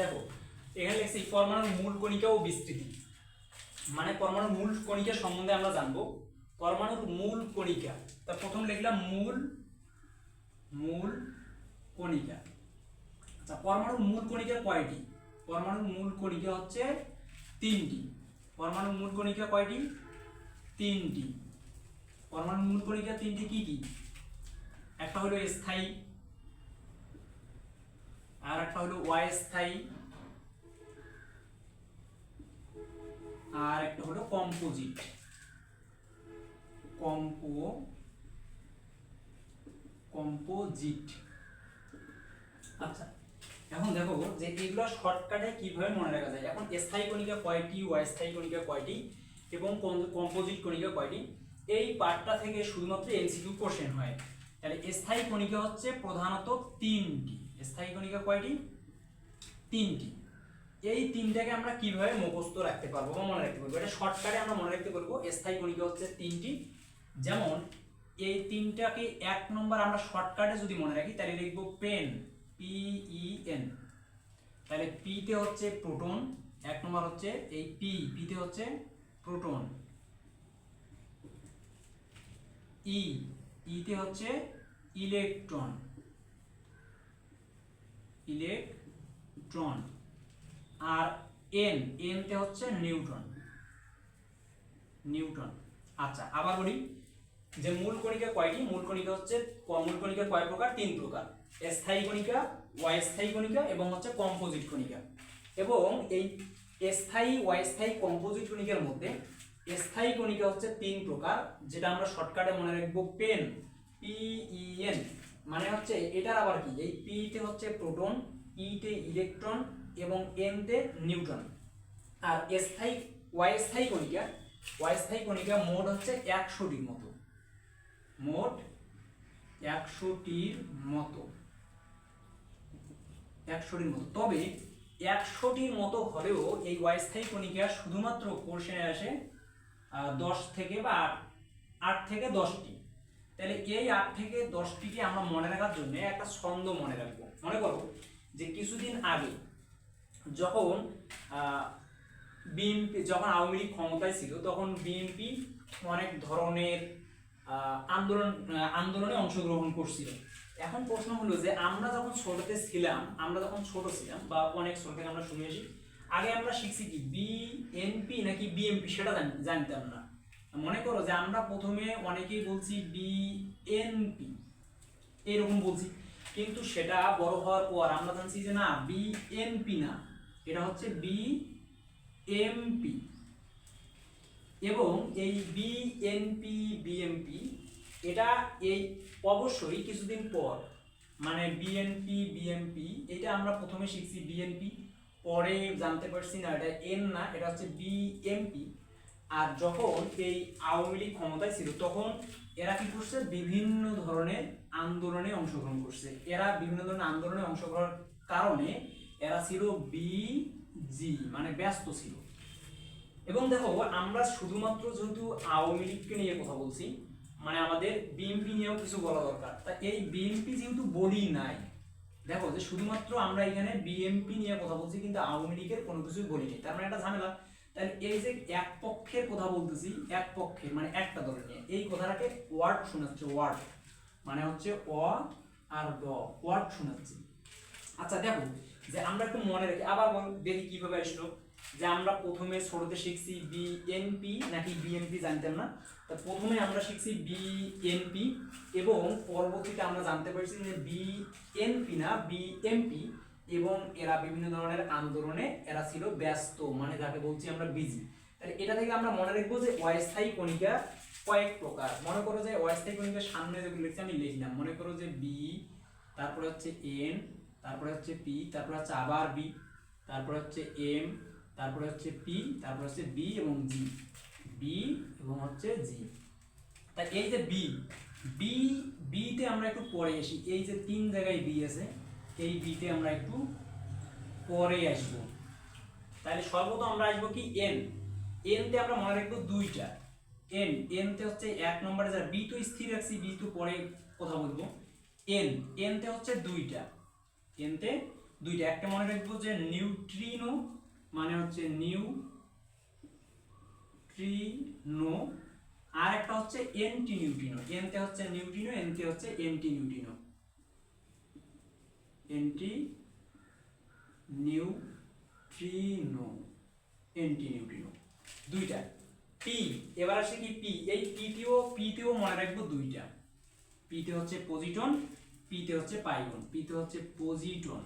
দেখো, এখানে লিখছি পরমাণুর মূল কণিকা ও বিস্তৃতি। মানে পরমাণুর মূল কণিকা সম্বন্ধে আমরা জানব। পরমাণুর মূল কণিকা, তা প্রথম লিখলাম মূল মূল কণিকা। আচ্ছা পরমাণুর মূল কণিকা কয়টি? পরমাণুর মূল কণিকা হচ্ছে তিনটি। পরমাণুর মূল কণিকা কয়টি? তিনটি। পরমাণুর মূল কণিকা তিনটি কি কি? একটা হলো স্থায়ী আর একটা হলো অস্থায়ী আর একটা হলো কম্পোজিট কম্পো কম্পোজিট আচ্ছা এখন দেখো যে এগুলো শর্টকাটে কীভাবে মনে রাখা যায়? এখন স্থায়ী কণিকা কয়টি অস্থায়ী কণিকা কয়টি এবং কম্পোজিট কণিকা কয়টি? এই পার্টটা থেকে শুধুমাত্র এমসিকিউ কোশ্চেন হয়। তাহলে স্থায়ী কণিকা হচ্ছে প্রধানত তিনটি। স্থায়ী কণিকা কয়টি? তিনটি। এই তিনটাকে আমরা কীভাবে মুখস্থ রাখতে পারব বা মনে রাখতে পারব? এটা শর্টকাটে আমরা মনে রাখতে পারব, স্থায়ী কণিকা হচ্ছে তিনটি। যেমন, এই তিনটাকে এক নম্বর আমরা শর্টকাটে যদি মনে রাখি, তাহলে লিখব পেন পিই এন তাহলে পিতে হচ্ছে প্রোটন এক নম্বর হচ্ছে এই পি পিতে হচ্ছে প্রোটন ই ইতে হচ্ছে ইলেকট্রন ইলেকট্রন আর এন এনতে হচ্ছে নিউটন নিউটন আচ্ছা আবার বলি যে মূল কণিকা কয়টি? মূল কণিকা হচ্ছে মূল কণিকা কয় প্রকার? তিন প্রকার। স্থায়ী কণিকা, অস্থায়ী কণিকা এবং হচ্ছে কম্পোজিট কণিকা। এবং এই স্থায়ী, অস্থায়ী কম্পোজিট কণিকার মধ্যে স্থায়ী কণিকা হচ্ছে তিন প্রকার, যেটা আমরা শর্টকাটে মনে রাখব পেন পিইএন মানে হচ্ছে এটার আবার কি? এই পিতে হচ্ছে প্রোটন ইতে ইলেকট্রন এবং এনতে নিউট্রন। আর স্থায়ী অস্থায়ী কণিকা অস্থায়ী কণিকা মোট হচ্ছে একশোটির মতো। মোট একশোটির মতো। একশোটির মতো। তবে একশোটির মতো হলেও এই অস্থায়ী কণিকা শুধুমাত্র কোর্শনে আসে দশ থেকে বা আট থেকে দশটি। তাহলে এই আট থেকে দশটিকে আমরা মনে রাখার জন্য একটা ছন্দ মনে রাখব। মনে করো যে কিছুদিন আগে যখন বিএনপি যখন আওয়ামী লীগ ক্ষমতায় ছিল, তখন বিএনপি অনেক ধরনের আন্দোলন আন্দোলনে অংশগ্রহণ করছিল। এখন প্রশ্ন হলো যে আমরা যখন ছোটতে ছিলাম, আমরা যখন ছোট ছিলাম, বা অনেক ছোট থেকে আমরা শুনে আসি, আগে আমরা শিখছি কি, বিএনপি নাকি বিএমপি সেটা জান- জানতাম না। মনে করো যে আমরা প্রথমে অনেকেই বলছি বিএনপি এরকম বলছি। কিন্তু সেটা বড় হওয়ার পর আমরা জানছি যে না বিএনপি না, এটা হচ্ছে বি এমপি এবং এই বিএনপি বিএমপি এটা এই অবশ্যই কিছুদিন পর মানে বিএনপি বিএমপি এটা আমরা প্রথমে শিখছি বিএনপি পরে জানতে পারছি না, এটা এন না, এটা হচ্ছে বিএমপি আর যখন এই আওয়ামী লীগ ক্ষমতায় ছিল, তখন এরা কি করছে? বিভিন্ন ধরনের আন্দোলনে অংশগ্রহণ করছে। এরা বিভিন্ন ধরনের আন্দোলনে অংশগ্রহণের কারণে এরা ছিল বিজি মানে ব্যস্ত ছিল। এবং দেখো, আমরা শুধুমাত্র যেহেতু আওয়ামী লীগকে নিয়ে কথা বলছি মানে আমাদের বিএনপি নিয়েও কিছু বলা দরকার। তা এই বিএনপি যেহেতু বলি নাই, দেখো যে শুধুমাত্র আমরা এখানে বিএনপি নিয়ে কথা বলছি, কিন্তু আওয়ামী লীগের কোনো কিছুই বলিনি তার মানে একটা ঝামেলা। তাহলে এই যে এক পক্ষের কথা বলতেছি, এক পক্ষের মানে একটা দলের নিয়ে। এই কথাটাকে ওয়ার্ড শোনাচ্ছে ওয়ার্ড। মানে হচ্ছে অ আর ড ওয়ার্ড শোনাচ্ছি আচ্ছা দেখো, যে আমরা একটু মনে রাখি, আবার দেখি কীভাবে আসলো। যে আমরা প্রথমে ছোটতে শিখছি বিএনপি নাকি বিএনপি জানতাম না। তা প্রথমে আমরা শিখছি বিএনপি এবং পরবর্তীতে আমরা জানতে পারছি যে বিএনপি না বিএমপি এবং এরা বিভিন্ন ধরনের আন্দোলনে এরা ছিল ব্যস্ত মানে যাকে বলছি আমরা বিজি তাহলে এটা থেকে আমরা মনে রাখব যে অস্থায়ী কণিকা কয়েক প্রকার। মনে করো যে অস্থায়ী কণিকার সামনে যেগুলো লিখছি আমি লিখলাম। মনে করো যে বি তারপরে হচ্ছে এন তারপরে হচ্ছে পি তারপরে হচ্ছে আবার বি তারপরে হচ্ছে এম তারপরে হচ্ছে পি তারপরে হচ্ছে বি এবং জি বি এবং হচ্ছে জি তা এই যে বি বি বিতে আমরা একটু পরে আসি। এই যে তিন জায়গায় বি আছে। এই বিতে আমরা একটু পরে আসব। তাহলে সর্বপ্রথম আমরা আসব কি? এন এনতে আমরা মনে রাখব দুইটা। এন এনতে হচ্ছে এক নম্বরে যা বি তো স্থির রাখছি বি তো পরে কথা বলব। এন এনতে হচ্ছে দুইটা। এনতে দুইটা। একটা মনে রাখব যে নিউট্রিনো মানে হচ্ছে নিউ ট্রিনো আর একটা হচ্ছে এন্টি নিউট্রিনো এনতে হচ্ছে নিউট্রিনো এনতে হচ্ছে anti neutrino anti neutrino anti neutrino দুইটা। পি এবার আসে কি পি এই পিতেও পিতেও মনে রাখব দুইটা। পিতে হচ্ছে পজিটন পিতে হচ্ছে পাইবন পিতে হচ্ছে পজিটন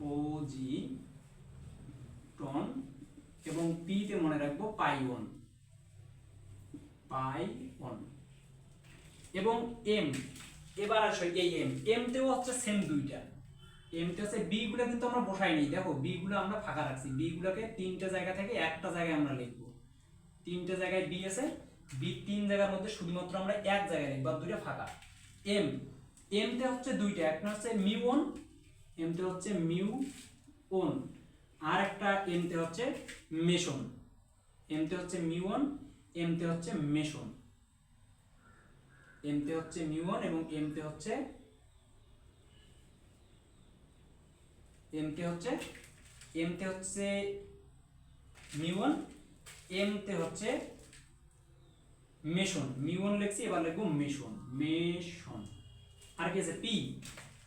পজিটন এবং পিতে মনে রাখব পাইওন পাইওন এবং এম এবার আসো, এই এম এম তেও হচ্ছে সেম দুইটা। এম তে হচ্ছে বি গুলো কিন্তু আমরা বসাই বসাইনি দেখো বি গুলো আমরা ফাঁকা রাখছি। বি গুলোকে তিনটা জায়গা থেকে একটা জায়গায় আমরা লিখব। তিনটা জায়গায় বি আছে। বি তিন জায়গার মধ্যে শুধুমাত্র আমরা এক জায়গায় লিখব, আর দুইটা ফাঁকা। এম এম তে হচ্ছে দুইটা। একটা হচ্ছে মিউ ওন এম তে হচ্ছে মিউ ওন আর একটা এম তে হচ্ছে মেশন এম তে হচ্ছে মিউ ওন এম তে হচ্ছে মেশন এম তে হচ্ছে মিউ ওন এবং এম তে হচ্ছে এম তে হচ্ছে এম তে হচ্ছে মিউ ওন এম তে হচ্ছে মেশন। মিউ ওন লিখছি, এবার লিখব মেশন। মেশন। আর কি আছে? পি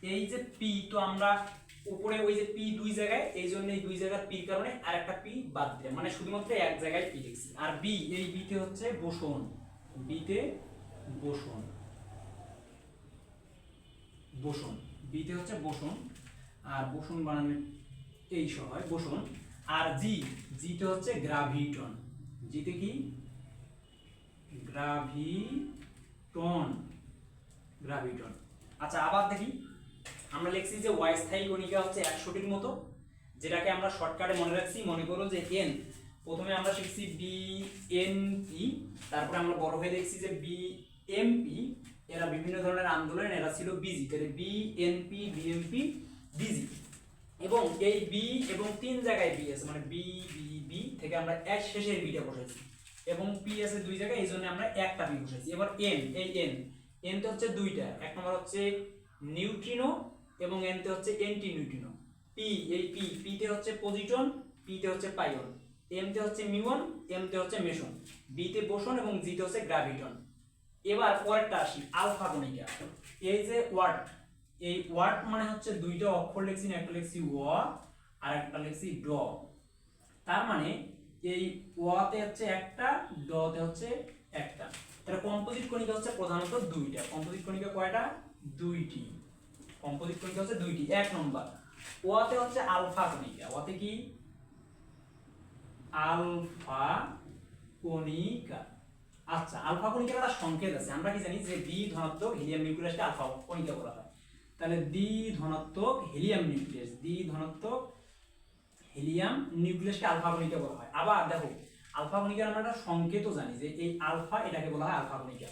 এই যে পি তো আমরা উপরে ওই যে পি দুই জায়গায়, এই জন্য এই দুই জায়গার পির কারণে আর একটা পি বাদ দিলাম। মানে শুধুমাত্র এক জায়গায় পি লিখছি। আর বি এই বিতে হচ্ছে বোসন। বিতে বোসন। বোসন। বিতে হচ্ছে বোসন। আর বোসন বানানো এই সহ হয় বোসন। আর জি জিতে হচ্ছে গ্রাভিটন জিতে কি? গ্রাভিটন গ্রাভিটন আচ্ছা আবার দেখি। আমরা লিখছি যে ওয়াই স্থায়ী কণিকা হচ্ছে একশোটির মতো, যেটাকে আমরা শর্টকাটে মনে রাখছি। মনে করো যে এন প্রথমে আমরা শিখছি বি এন পি তারপরে আমরা বড় হয়ে দেখছি যে বি এম পি এরা বিভিন্ন ধরনের আন্দোলন, এরা ছিল বিজি তাহলে বিএনপি বিএমপি বিজি এবং এই বি এবং তিন জায়গায় বি আছে মানে বি বি বি থেকে আমরা এক শেষের বিটা বসাইছি। এবং পি আছে দুই জায়গায়, এই জন্য আমরা একটা বি বসাইছি। এবার এন এই এন এন তো হচ্ছে দুইটা। এক নম্বর হচ্ছে নিউট্রিনো এবং এন তে হচ্ছে এন্টি নিউট্রিনো পি এই পি পি তে হচ্ছে পজিটন পি তে হচ্ছে পাইয়ন এম তে হচ্ছে মিউন এম তে হচ্ছে মেশন বি তে বোসন এবং জি তে হচ্ছে গ্রাভিটন এবার পরেরটা আসি আলফা কণিকা এই যে ওয়ার্ড এই ওয়ার্ড মানে হচ্ছে দুইটা অক্ষর লিখছি না একটা লিখছি ও আর একটা লিখছি ড তার মানে এই ওয়াতে হচ্ছে একটা ডতে হচ্ছে একটা। তাহলে কম্পোজিট কণিকা হচ্ছে প্রধানত দুইটা। কম্পোজিট কণিকা কয়টা? দুইটি। কম্পোজিট কণিকা হচ্ছে দুইটি, এক নম্বর। ওয়াতে হচ্ছে আলফা কণিকা। ওয়াতে কি? আলফা কণিকা। আচ্ছা আলফা কণিকার একটা সংকেত আছে। আমরা কি জানি যে দ্বি ধনাত্মক হিলিয়াম নিউক্লিয়াসকে আলফা কণিকা বলা হয়। তাহলে দ্বি ধনাত্মক হিলিয়াম নিউক্লিয়াস দ্বি ধনাত্মক হিলিয়াম নিউক্লিয়াসকে আলফা কণিকা বলা হয়। আবার দেখো, আলফা কণিকার আমরা একটা সংকেতও জানি যে এই আলফা এটাকে বলা হয় আলফা কণিকা।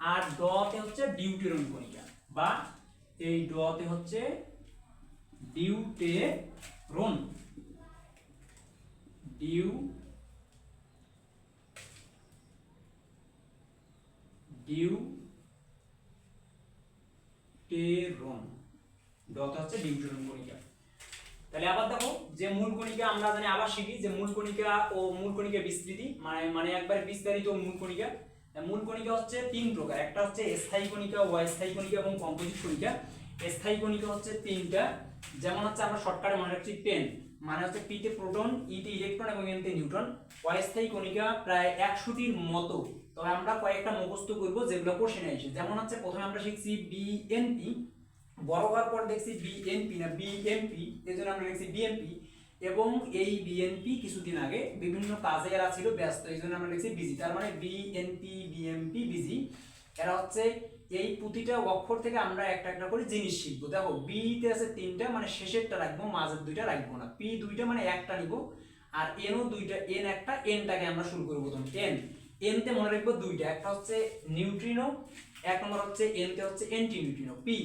আর ডতে হচ্ছে ডিউটেরন কণিকা বা এই ডতে হচ্ছে ডিউটেরন ডিউ ডিউটেরন ডতে হচ্ছে ডিউটেরন কণিকা। তাহলে আবার দেখো যে মূল কণিকা আমরা জানি আবার শিখি যে মূল কণিকা ও মূল কণিকা বিস্তৃতি মানে মানে একবার বিস্তারিত মূল কণিকা। মূল কণিকা হচ্ছে তিন প্রকার। একটা হচ্ছে স্থায়ী কণিকা অস্থায়ী কণিকা এবং কম্পোজিট কণিকা। স্থায়ী কণিকা হচ্ছে তিনটা। যেমন হচ্ছে আমরা শর্টকাটে মনে রাখছি পেন মানে হচ্ছে পিতে প্রোটন ইতে ইলেকট্রন এবং এনতে নিউট্রন অস্থায়ী কণিকা প্রায় একশোটির মতো। তবে আমরা কয়েকটা মুখস্থ করব, যেগুলো কোশ্চেনে আসে। যেমন হচ্ছে প্রথমে আমরা শিখছি বিএনপি বড় হওয়ার পর দেখছি বিএনপি না বিএমপি এই জন্য আমরা লিখছি বিএনপি এবং এই বিএনপি কিছুদিন আগে বিভিন্ন কাজে এরা ছিল ব্যস্ত, এই জন্য আমরা লিখছি বিজি তার মানে বিএনপি বিএমপি বিজি এরা হচ্ছে এই প্রতিটা অক্ষর থেকে আমরা একটা একটা করে জিনিস শিখব। দেখো বি তে আছে তিনটা মানে শেষেরটা রাখব, মাঝের দুইটা রাখব না। পি দুইটা মানে একটা নিব, আর এনও দুইটা এন একটা এনটাকে আমরা শুরু করব প্রথম। এন এন তে মনে রাখব দুইটা, একটা হচ্ছে নিউট্রিনো এক নম্বর হচ্ছে এন তে হচ্ছে এন্টি নিউট্রিনো পি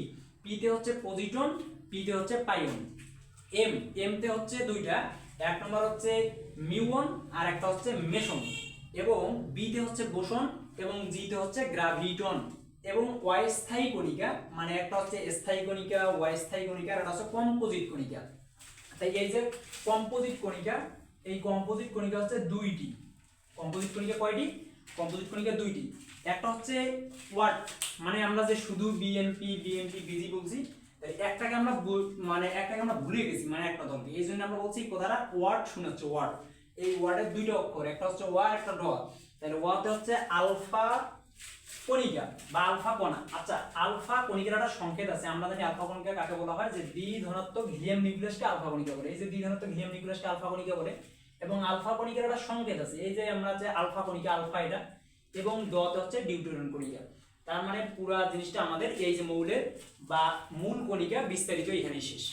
পি তে হচ্ছে পজিটন পি তে হচ্ছে পাইয়ন এম এম তে হচ্ছে দুইটা, এক নম্বর হচ্ছে মিউন আর একটা হচ্ছে মেশন এবং বি তে হচ্ছে বোসন এবং জি তে হচ্ছে গ্রাভিটন এবং অস্থায়ী কণিকা মানে একটা হচ্ছে স্থায়ী কণিকা অস্থায়ী কণিকা, আর একটা হচ্ছে কম্পোজিট কণিকা। তাই এই যে কম্পোজিট কণিকা, এই কম্পোজিট কণিকা হচ্ছে দুইটি। কম্পোজিট কণিকা কয়টি? কম্পোজিট কণিকা দুইটি। একটা হচ্ছে ওয়াট মানে আমরা যে শুধু বিএনপি বিএনপি বিজি বলছি একটাকে আমরা মানে একটাকে আমরা ভুলে গেছি মানে একটা দলকে এই জন্য আমরা বলছি কথাটা ওয়ার্ড শোনাচ্ছে ওয়ার্ড এই ওয়ার্ডের দুইটা অক্ষর, একটা হচ্ছে ওয়া একটা ড তাহলে ওয়াতে হচ্ছে আলফা কণিকা বা আলফা কণা। আচ্ছা আলফা কণিকার একটা সংকেত আছে, আমরা জানি আলফা কণিকা কাকে বলা হয়? যে দ্বি ধনাত্মক হিলিয়াম নিউক্লিয়াসকে আলফা কণিকা বলে। এই যে দ্বি ধনাত্মক হিলিয়াম নিউক্লিয়াসকে আলফা কণিকা বলে এবং আলফা কণিকার একটা সংকেত আছে। এই যে আমরা যে আলফা কণিকা, আলফা এটা, এবং দত হচ্ছে ডিউটেরন কণিকা। তার মানে পুরা জিনিসটা আমাদের এই যে মৌলের বা মূল কণিকা বিস্তারিত এখানেই শেষ।